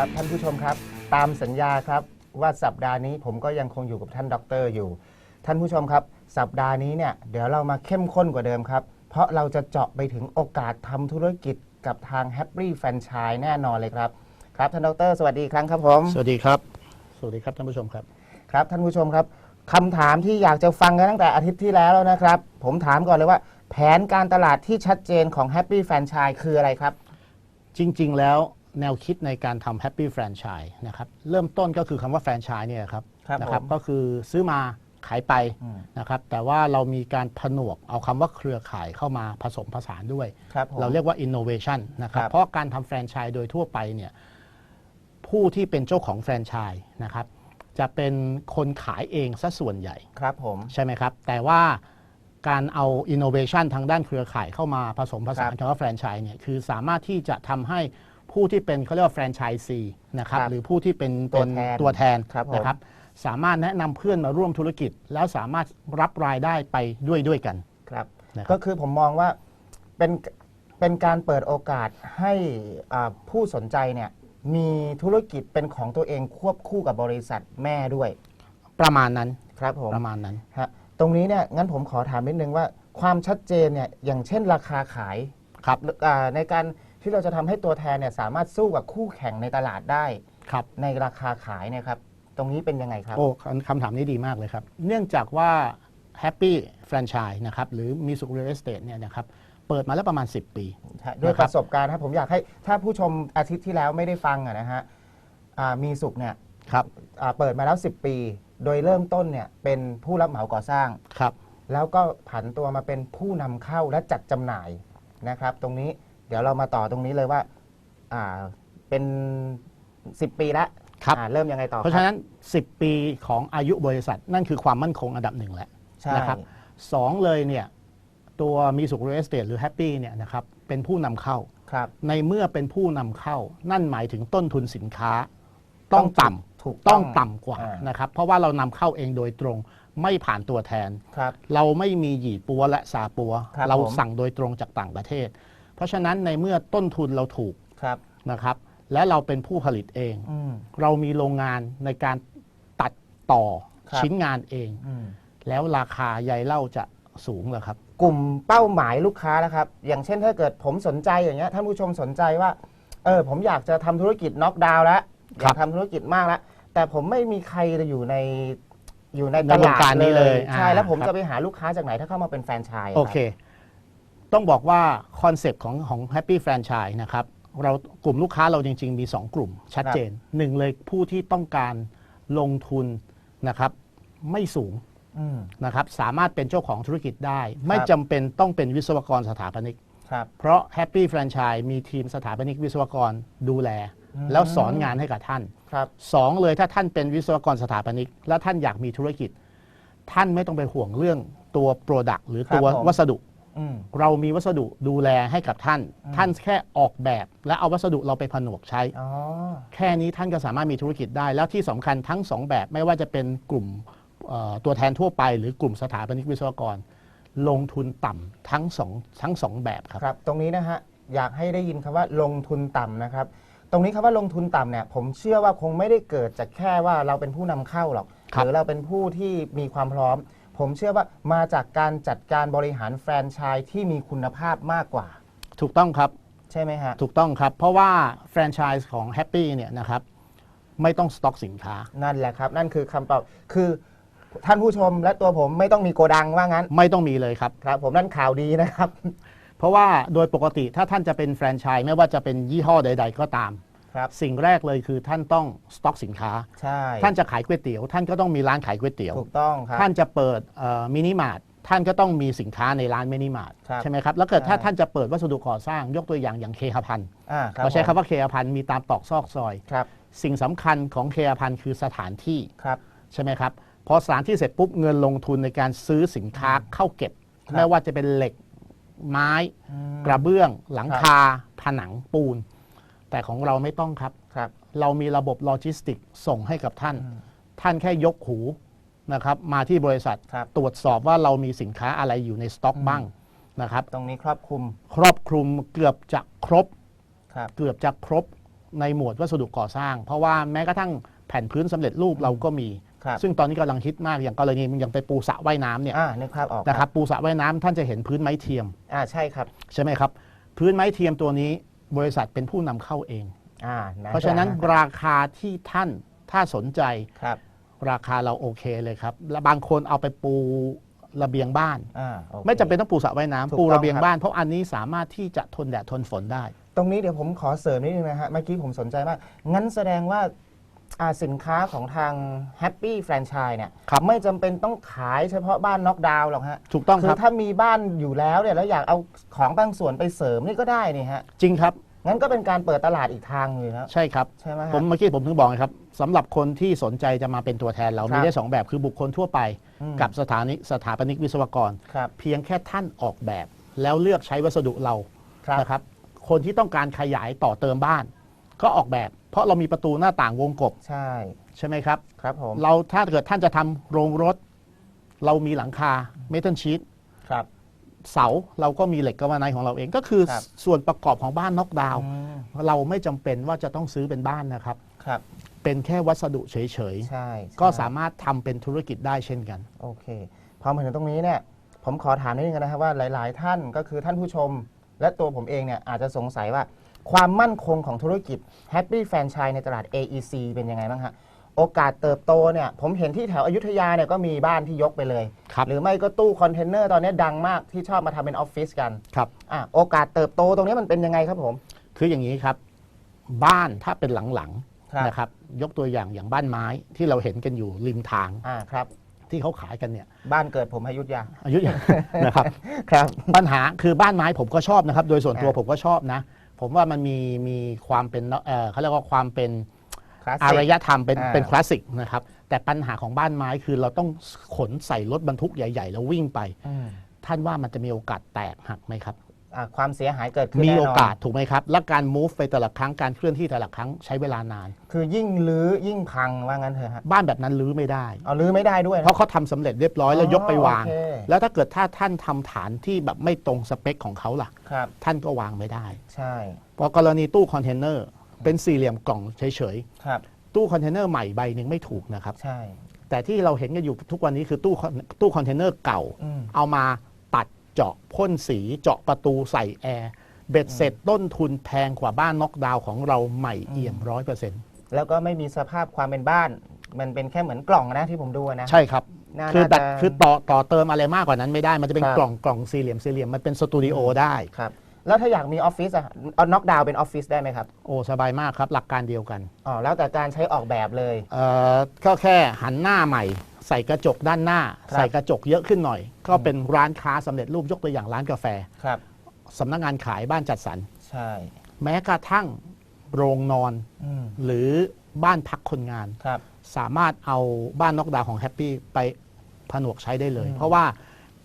ครับท่านผู้ชมครับ ตามสัญญาครับว่าสัปดาห์นี้ผมก็ยังคงอยู่กับท่านด็อกเตอร์อยู่ ท่านผู้ชมครับ สัปดาห์นี้เนี่ยเดี๋ยวเรามาเข้มข้นกว่าเดิมครับ เพราะเราจะเจาะไปถึงโอกาสทำธุรกิจกับทาง Happy Franchise แน่นอนเลยครับ ครับท่านดอกเตอรสวัสดีอีกครั้งครับผม สวัสดีครับ สวัสดีครับท่านผู้ชมครับ ครับท่านผู้ชมครับคำถามที่อยากจะฟังกันตั้งแต่อาทิตย์ที่แล้วแล้วนะครับ ผมถามก่อนเลยว่า แผนการตลาดที่ชัดเจนของ Happy Franchise คืออะไรครับ จริง ๆ แล้ว แนวคิดในการทำ Happy Franchise นะครับเริ่มต้นก็คือคำว่าแฟรนไชส์เนี่ยครับครับนะผมก็คือซื้อมาขายไปอืม นะครับแต่ว่าเรามีการผนวกเอาคำว่าเครือข่ายเข้ามาผสมผสานด้วย ครับผม เราเรียกว่า innovation นะครับ ครับ เพราะการทำแฟรนไชส์โดยทั่วไปเนี่ยผู้ที่เป็นเจ้าของแฟรนไชส์นะครับจะเป็นคนขายเองซะส่วนใหญ่ ครับผม ใช่ไหมครับ แต่ว่าการเอา innovation ทางด้านเครือข่ายเข้ามาผสมผสานครับ คำว่าแฟรนไชส์เนี่ยคือสามารถที่จะทำให้ ผู้ที่เป็นเขาเรียกว่าแฟรนไชส์ซีนะครับครับหรือผู้ที่เป็นตัวเป็นแทนตัวแทนครับผม นะครับสามารถแนะนำเพื่อนมาร่วมธุรกิจ แล้วสามารถรับรายได้ไปด้วยด้วยกัน ครับนะครับก็คือผมมองว่าเป็นเป็นการเปิดโอกาสให้อ่าผู้สนใจเนี่ยมีธุรกิจเป็นของตัวเองควบคู่กับบริษัทแม่ด้วยประมาณนั้นครับผมประมาณนั้น ฮะตรงนี้เนี่ยงั้นผมขอถามนิดนึงว่าความชัดเจนเนี่ยอย่างเช่นราคาขายครับ อ่าในการ ที่เราจะทำให้ตัวแทนเนี่ยสามารถสู้กับคู่แข่งในตลาดได้ ครับ ในราคาขายเนี่ยครับ ตรงนี้เป็นยังไงครับ โอ้คำคำถามนี้ดีมากเลยครับ เนื่องจากว่า Happy Franchise นะครับหรือมีสุข Real Estate เนี่ยนะครับเปิดมาแล้วประมาณ 10 ปีใช่ด้วยนะคปรับระสบการณ์ครับผมอยากให้ถ้าผู้ชมอาทิตย์ที่แล้วไม่ได้ฟังอะนะฮะอ่ามีสุขเนี่ยครับ อ่าเปิดมาแล้ว 10 ปี โดยเริ่มต้นเนี่ยเป็นผู้รับเหมาก่อสร้าง ครับ แล้วก็ผันตัวมาเป็นผู้นำเข้าและจัดจำหน่ายนะครับ ตรงนี้เดี๋ยวเรามาต่อตรงนี้เลยว่า อ่าเป็น 10 ปีแล้วครับ อ่าเริ่มยังไงต่อเพราะฉะนั้น 10 ปีของอายุบริษัทนั่นคือความมั่นคงอันดับหนึ่งแหละ ใช่ นะครับ สองเลยเนี่ยตัวมีสุข Real Estate หรือ Happy เนี่ยนะครับเป็นผู้นำเข้า ครับในเมื่อเป็นผู้นำเข้า นั่นหมายถึงต้นทุนสินค้า ต้องต่ำถูกต้องต่ำกว่าอ่านนะครับ เพราะว่าเรานำเข้าเองโดยตรงไม่ผ่านตัวแทน ครับ เราไม่มีหยี่ปัวและซาปัว ครับเราผมสั่งโดยตรงจากต่างประเทศ เพราะฉะนั้นในเมื่อต้นทุนเราถูกครับนะครับ และเราเป็นผู้ผลิตเอง อืม เรามีโรงงานในการตัดต่อครับ ชิ้นงานเอง อืม แล้วราคาใยเหล้าจะสูงเหรอครับ กลุ่มเป้าหมายลูกค้าแล้วครับ อย่างเช่นถ้าเกิดผมสนใจอย่างเงี้ยท่านผู้ชมสนใจว่า เออผมอยากจะทำธุรกิจน็อกดาวน์แล้วอครัยาบกทำธุรกิจมากแล้ว แต่ผมไม่มีใครอยู่ในอยู่ในในตวลางดการนี้เลเลยยใช่อ่าแล้วผมครับ จะไปหาลูกค้าจากไหนถ้าเข้ามาเป็นแฟรนไชส์โอเค ต้องบอกว่าคอนเซปต์ของของ Happy Franchise นะครับเรากลุ่มลูกค้าเราจริง ๆ มี 2 กลุ่มชัดเจนหนึ่งเลยผู้ที่ต้องการลงทุนนะครับไม่สูงอืมนะครับสามารถเป็นเจ้าของธุรกิจได้ ไม่จำเป็นต้องเป็นวิศวกรสถาปนิกครับเพราะ Happy Franchise มีทีมสถาปนิกวิศวกรดูแลอืมแล้วสอนงานให้กับท่านครับสองเลยถ้าท่านเป็นวิศวกรสถาปนิก และท่านอยากมีธุรกิจ ท่านไม่ต้องไปห่วงเรื่องตัว Product หรือตัวครับผมวัสดุ อืม เรามีวัสดุดูแลให้กับท่านท่านแค่ออกแบบ และเอาวัสดุเราไปผนวกใช้ อ๋อ แค่นี้ท่านก็สามารถมีธุรกิจได้ แล้วที่สำคัญทั้งสองแบบไม่ว่าจะเป็นกลุ่มเอ่อตัวแทนทั่วไป หรือกลุ่มสถาปนิกวิศวกร ลงทุนต่ำทั้งสองทั้งสองแบบครับ ครับ ตรงนี้นะฮะ อยากให้ได้ยินคำว่าลงทุนต่ำนะครับ ตรงนี้คำว่าลงทุนต่ำเนี่ย ผมเชื่อว่าคงไม่ได้เกิดจากแค่ว่าเราเป็นผู้นำเข้าหรอก ครัหบรือเราเป็นผู้ที่มีความพร้อม ผมเชื่อว่ามาจากการจัดการบริหารแฟรนไชส์ที่มีคุณภาพมากกว่า ถูกต้องครับ ใช่ไหมฮะ ถูกต้องครับ เพราะว่าแฟรนไชส์ของ Happy เนี่ยนะครับไม่ต้องสต็อกสินค้า นั่นแหละครับ นั่นคือคำตอบคือท่านผู้ชมและตัวผมไม่ต้องมีโกดังว่างั้น ไม่ต้องมีเลยครับ ครับ ผมนั่นข่าวดีนะครับ เพราะว่าโดยปกติถ้าท่านจะเป็นแฟรนไชส์ไม่ว่าจะเป็นยี่ห้อใด ๆ ก็ตาม ครับสิ่งแรกเลยคือท่านต้องสต็อกสินค้า ใช่ท่านจะขายก๋วยเตี๋ยว ท่านก็ต้องมีร้านขายก๋วยเตี๋ยว ถูกต้องครับ ท่านจะเปิดมินิมาร์ทท่านก็ต้องมีสินค้าในร้านมินิมาร์ทครับใช่ไหมครับ แล้วเกิดถ้าใช่ท่านจะเปิดวัสดุก่อสร้างยกตัวอย่างอย่างเคหพันธ์อ่าครับเราใช้ผมคำว่าเคหพันธ์มีตามตอกซอกซอย ครับสิ่งสำคัญของเคหพันธ์คือสถานที่ครับใช่ไหมครับพอสถานที่เสร็จปุ๊บเงินลงทุนในการซื้อสินค้าเข้าเก็บครับไม่ว่าจะเป็นเหล็กไม้อืมกระเบื้อง หลังครับคาผนังปูน แต่ของเราไม่ต้องครับ ครับ เรามีระบบโลจิสติกส่งให้กับท่านอืมท่านแค่ยกหูนะครับมาที่บริษัทครับตรวจสอบว่าเรามีสินค้าอะไรอยู่ในสต็อกอืม บ้างนะครับ ตรงนี้ครอบคลุม ครอบคลุมเกือบจะครบ ครับ เกือบจะครบในหมวดวัสดุก่อสร้าง เพราะว่าแม้กระทั่งแผ่นพื้นสำเร็จรูปเราก็มี ครับซึ่งตอนนี้กำลังฮิตมากอย่างกรณีอย่างไปปูสระว่ายน้ำเนี่ยอ่านึกภาพออกนะครับปูสระว่ายน้ำท่านจะเห็นพื้นไม้เทียม อ่า ใช่ครับ ใช่ไหมครับ พื้นไม้เทียมตัวนี้ บริษัทเป็นผู้นำเข้าเอง อ่าเพราะฉะนั้นราคาที่ท่านถ้าสนใจครับราคาเราโอเคเลยครับและบางคนเอาไปปูระเบียงบ้าน อ่าโอคไม่จำเป็นต้องปูสระว่ายถูกน้ำต้องปูระเบียงครับ บ้านเพราะอันนี้สามารถที่จะทนแดดทนฝนได้ ตรงนี้เดี๋ยวผมขอเสริมนิดนึงนะฮะ เมื่อกี้ผมสนใจมาก งั้นแสดงว่าอ่าสินค้าของทาง Happy Franchise เนี่ยครับ ไม่จำเป็นต้องขายเฉพาะบ้านน็อกดาวน์หรอกฮะ ถูกต้องคืคอรับถ้ามีบ้านอยู่แล้วเนี่ยแล้วอยากเอาของบางส่วนไปเสริมนี่ก็ได้นี่ฮะ จริงครับ งั้นก็เป็นการเปิดตลาดอีกทางหนึงแล้วใช่ครับใช่ไหมฮะผมเมื่อกี้ผมถึงบอกไงครับสำหรับคนที่สนใจจะมาเป็นตัวแทนเราครับมีได้สองแบบคือบุคคลทั่วไป อืม กับสถานิสถาปนิกวิศวกร ครับ เพียงแค่ท่านออกแบบ แล้วเลือกใช้วัสดุเราครับนะครับ คนที่ต้องการขยายต่อเติมบ้าน ก็ออกแบบ เพราะเรามีประตูหน้าต่างวงกบใช่ใช่ไหมครับ ครับผมเราถ้าเกิดท่านจะทำโรงรถ เรามีหลังคาเมทัลชีต ครับ เสาเราก็มีเหล็กกาวาไนของเราเองก็คือครับ ส่วนประกอบของบ้านน็อกดาวน์อืมเราไม่จำเป็นว่าจะต้องซื้อเป็นบ้านนะครับ ครับ เป็นแค่วัสดุเฉยใช่ๆใช่ก็สามารถทำเป็นธุรกิจได้เช่นกัน โอเค พอมาถึงตรงนี้เนี่ย ผมขอถามนิดนึงนะครับว่าหลาย ๆ ท่านก็คือท่านผู้ชม และตัวผมเองเนี่ยอาจจะสงสัยว่า ความมั่นคงของธุรกิจ Happy Franchise ในตลาด AEC เป็นยังไงบ้างฮะ โอกาสเติบโตเนี่ยผมเห็นที่แถวอยุธยาเนี่ยก็มีบ้านที่ยกไปเลย ครับหรือไม่ก็ตู้คอนเทนเนอร์ตอนนี้ดังมากที่ชอบมาทำเป็นออฟฟิศกันครับ อะโอกาสเติบโตตรงนี้มันเป็นยังไงครับผม คืออย่างนี้ครับ บ้านถ้าเป็นหลังครับ ๆนะครับ ยกตัวอย่างอย่างบ้านไม้ที่เราเห็นกันอยู่ริมทางอ่าครับ ที่เขาขายกันเนี่ยบ้านเกิดผมอยุธยาอายุอย่าง นะครับ ครับ ปัญหาคือบ้านไม้ผมก็ชอบนะครับ โดยส่วนตัวอ่า ผมก็ชอบนะ ผมว่ามันมีมีความเป็นเอ่อเขาเรียกว่าความเป็น คลาสอาสิรกยธรรมเป็นอ่า เป็นคลาสสิกนะครับแต่ปัญหาของบ้านไม้คือเราต้องขนใส่รถบรรทุกใหญ่ๆ แล้ววิ่งไป อืมท่านว่ามันจะมีโอกาสแตกหักไหมครับ อะความเสียหายเกิดขึ้นมีแน่นโออนกาสถูกไหมครับ และการ move ไปแต่ละครั้งการเคลื่อนที่แต่ละครั้งใช้เวลานาน คือยิ่งลื้อยิ่งพังว่างั้นเถอะฮะบ้านแบบนั้นรื้อไม่ได้ เอาลื้อไม่ได้ด้วยเพราะเขาทำสำเร็จเรียบร้อยแล้วยกไปวางโอเค แล้วถ้าเกิดถ้าท่านทำฐานที่แบบไม่ตรงสเปคของเขาล่ะ ครับ ท่านก็วางไม่ได้ ใช่ เพราะกรณีตู้คอนเทนเนอร์ เป็นสี่เหลี่ยมกล่องเฉยครับ ๆ ตู้คอนเทนเนอร์ใหม่ใบหนึ่งไม่ถูกนะครับ ใช่ แต่ที่เราเห็นกันอยู่ทุกวันนี้คือตู้คอนตู้คอนเทนเนอร์เก่า อืม เอามาตัดเจาะพ่นสีเจาะประตูใส่แอร์ เบ็ดเสร็จต้นทุนแพงกว่าบ้านน็อกดาวน์ของเราใหม่เอี่ยมร้อยเปอร์เซ็นต์แล้วก็ไม่มีสภาพความเป็นบ้าน มันเป็นแค่เหมือนกล่องนะที่ผมดูนะ ใช่ครับ น่าคือดัดน่าจะคือต่อต่อเติมอะไรมากกว่านั้นไม่ได้มันจะเป็นครับ กล่องกล่องสี่เหลี่ยมสี่เหลี่ยมมันเป็นสตูดิโอได้ ครับ แล้วถ้าอยากมีออฟฟิศอะเอาน็อกดาวน์เป็นออฟฟิศได้ไหมครับโอ้สบายมากครับ หลักการเดียวกันอ๋อแล้วแต่การใช้ออกแบบเลย เอ่อก็แค่หันหน้าใหม่ ใส่กระจกด้านหน้าครับใส่กระจกเยอะขึ้นหน่อย ก็เป็นร้านค้าสำเร็จรูปยกตัวอย่างร้านกาแฟครับสำนักงานขายบ้านจัดสรรใช่ แม้กระทั่งโรงนอน อืมหรือบ้านพักคนงาน ครับ สามารถเอาบ้านนอกดาวน์ของแฮปปี้ไปผนวกใช้ได้เลยอืมเพราะว่า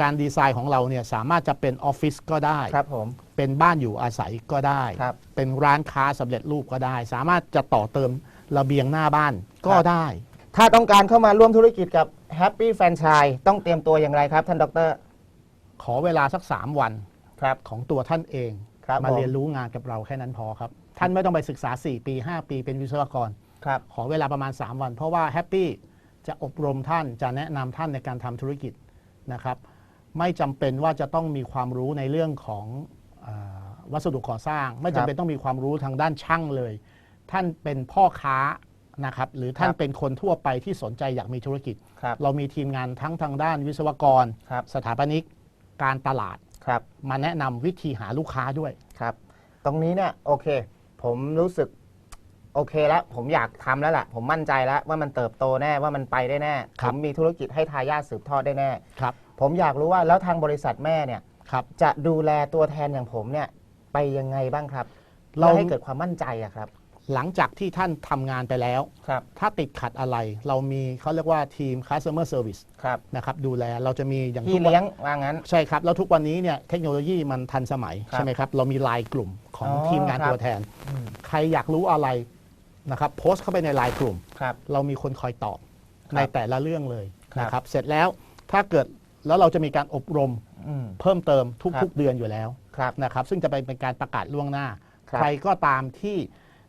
การดีไซน์ของเราเนี่ยสามารถจะเป็นออฟฟิศก็ได้ ครับผม เป็นบ้านอยู่อาศัยก็ได้ ครับเป็นร้านค้าสำเร็จรูปก็ได้ สามารถจะต่อเติมระเบียงหน้าบ้านก็ครับ ได้ ถ้าต้องการเข้ามาร่วมธุรกิจกับ Happy Franchise ต้องเตรียมตัวอย่างไรครับ ท่านดร ขอเวลาสัก 3 วันครับ ของตัวท่านเอง ครับมาผม เรียนรู้งานกับเราแค่นั้นพอครับ ท่านไม่ต้องไปศึกษา 4 ปี 5 ปีเป็นวิศวกร ครับ ขอเวลาประมาณ 3 วัน เพราะว่าแฮปปี้จะอบรมท่านจะแนะนำท่านในการทำธุรกิจนะครับ ไม่จำเป็นว่าจะต้องมีความรู้ในเรื่องของเออวัสดุก่อสร้าง ไม่จำเป็นต้องมีความรู้ทางด้านช่างเลย ท่านเป็นพ่อค้านะครับหรือท่านครับเป็นคนทั่วไปที่สนใจอยากมีธุรกิจครับเรามีทีมงานทั้งทางด้านวิศวกรครับสถาปนิกการตลาดครับมาแนะนำวิธีหาลูกค้าด้วยครับ ตรงนี้เนี่ยโอเค ผมรู้สึกโอเคแล้วผมอยากทำแล้วล่ะผมมั่นใจแล้วว่ามันเติบโตแน่ว่ามันไปได้แน่คผรับมมีธุรกิจให้ทายาทสืบทอดได้แน่ครับ ผมอยากรู้ว่าแล้วทางบริษัทแม่เนี่ยครับจะดูแลตัวแทนอย่างผมเนี่ยไปยังไงบ้างครับเราเพื่อให้เกิดความมั่นใจอะครับ หลังจากที่ท่านทำงานไปแล้ว ครับ ถ้าติดขัดอะไร เรามีเขาเรียกว่าทีม customer service ครับนะครับดูแลเราจะมีอย่างพี่ทุกวันเลี้ยงว่างั้น ใช่ครับ แล้วทุกวันนี้เนี่ยเทคโนโลยีมันทันสมัย ครับใช่ไหมครับ เรามีไลน์กลุ่มของอ๋อทีมงานครับ ตัวแทนอืมใครอยากรู้อะไรนะครับโพสต์เข้าไปในไลน์กลุ่ม ครับ เรามีคนคอยตอบครับในแต่ละเรื่องเลยครับ นะครับ เสร็จแล้วถ้าเกิด แล้วเราจะมีการอบรมอืม เพิ่มเติมครัทุกบ ๆเดือนอยู่แล้วครับ นะครับ ซึ่งจะไปเป็นการประกาศล่วงหน้า ครับ ใครก็ตามที่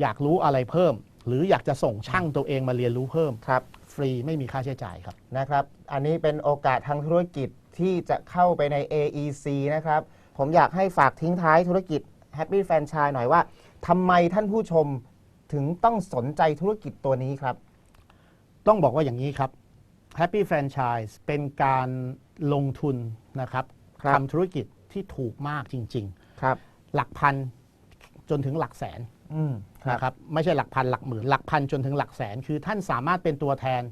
อยากรู้อะไรเพิ่ม หรืออยากจะส่งช่างตัวเองมาเรียนรู้เพิ่ม ครับ ฟรีไม่มีค่าใช้จ่ายครับ นะครับ อันนี้เป็นโอกาสทางธุรกิจที่จะเข้าไปใน AEC นะครับ ผมอยากให้ฝากทิ้งท้ายธุรกิจ Happy Franchise หน่อยว่าทำไมท่านผู้ชมถึงต้องสนใจธุรกิจตัวนี้ครับ ต้องบอกว่าอย่างนี้ครับ Happy Franchise เป็นการ ลงทุนนะครับครับ ทำธุรกิจที่ถูกมากจริง ครับ ๆ หลักพันจนถึงหลักแสนอืมครับ นะครับไม่ใช่หลักพันหลักหมื่นหลักพันจนถึงหลักแสน คือท่านสามารถเป็นตัวแทน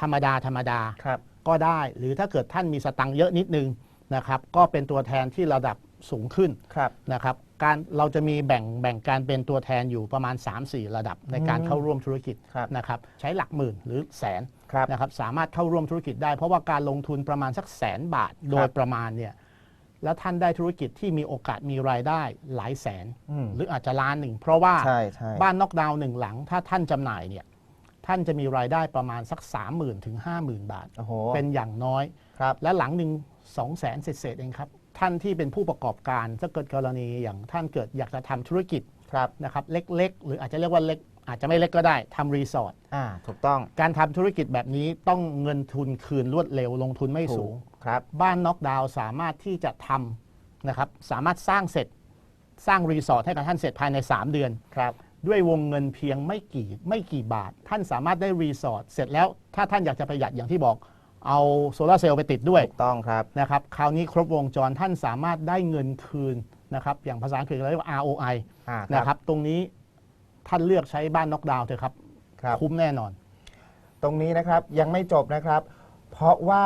ธรรมดาธรรมดา ครับ ก็ได้ หรือถ้าเกิดท่านมีสตังค์เยอะนิดนึงนะครับก็เป็นตัวแทนที่ระดับสูงขึ้นครับ นะครับ การเราจะมีแบ่งแบ่งการเป็นตัวแทนอยู่ประมาณ 3-4 ระดับในการอืมเข้าร่วมธุรกิจครับนะครับใช้หลักหมื่นหรือแสนครับนะครับสามารถเข้าร่วมธุรกิจได้ เพราะว่าการลงทุนประมาณสักแสนบาทโดยประมาณเนี่ยแล้วท่านได้ธุรกิจที่มีโอกาสมีรายได้หลายแสน อืมหรืออาจจะล้านหนึ่ง เพราะว่าใช่ใช่ บ้านน็อกดาวน์หนึ่งหลัง ถ้าท่านจำหน่ายเนี่ยท่านจะมีรายได้ประมาณสัก 30,000 ถึง 50,000 บาท โอ้โหเป็นอย่างน้อย ครับ และหลังหนึ่ง2 0 0 0 0 0เศษๆเองครับ ท่านที่เป็นผู้ประกอบการถ้าเกิดกรณีอย่างท่านเกิดอยากจะทำธุรกิจครับนะครับเล็กๆ หรืออาจจะเรียกว่าเล็กอาจจะไม่เล็กก็ได้ทำรีสอร์ทอ่าถูกต้องการทำธุรกิจแบบนี้ต้องเงินทุนคืนรวดเร็วลงทุนไม่สูงครับบ้านน็อกดาวน์สามารถที่จะทำนะครับสามารถสร้างเสร็จสร้างรีสอร์ทให้กับท่านเสร็จภายใน 3 เดือนครับด้วยวงเงินเพียงไม่กี่ไม่กี่บาท ท่านสามารถได้รีสอร์ทเสร็จแล้วถ้าท่านอยากจะประหยัดอย่างที่บอก เอาโซลาร์เซลล์ไปติดด้วยถูกต้องครับนะครับ คราวนี้ครบวงจรท่านสามารถได้เงินคืนนะครับ อย่างภาษาอังกฤษเราเรียกว่า ROI อ่านะครับ ตรงนี้ท่านเลือกใช้บ้านน็อกดาวน์เถอะครับ ครับ คุ้มแน่นอน ตรงนี้นะครับยังไม่จบนะครับ เพราะว่า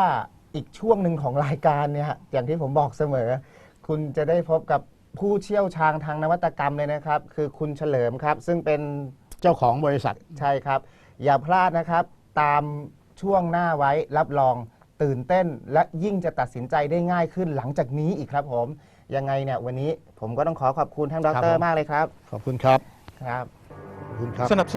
อีกช่วงหนึ่งของรายการเนี่ยอย่างที่ผมบอกเสมอ คุณจะได้พบกับผู้เชี่ยวชาญทางนวัตกรรมเลยนะครับ คือคุณเฉลิมครับ ซึ่งเป็น เจ้าของบริษัท ใช่ครับ อย่าพลาดนะครับ ตาม ช่วงหน้าไว้รับรองตื่นเต้น และยิ่งจะตัดสินใจได้ง่ายขึ้นหลังจากนี้อีกครับผม ยังไงเนี่ยวันนี้ผมก็ต้องขอขอบคุณท่านดครับรผมมากเลยครับ ขอบคุณครับ ครับ ขอบคุณครับ สนับส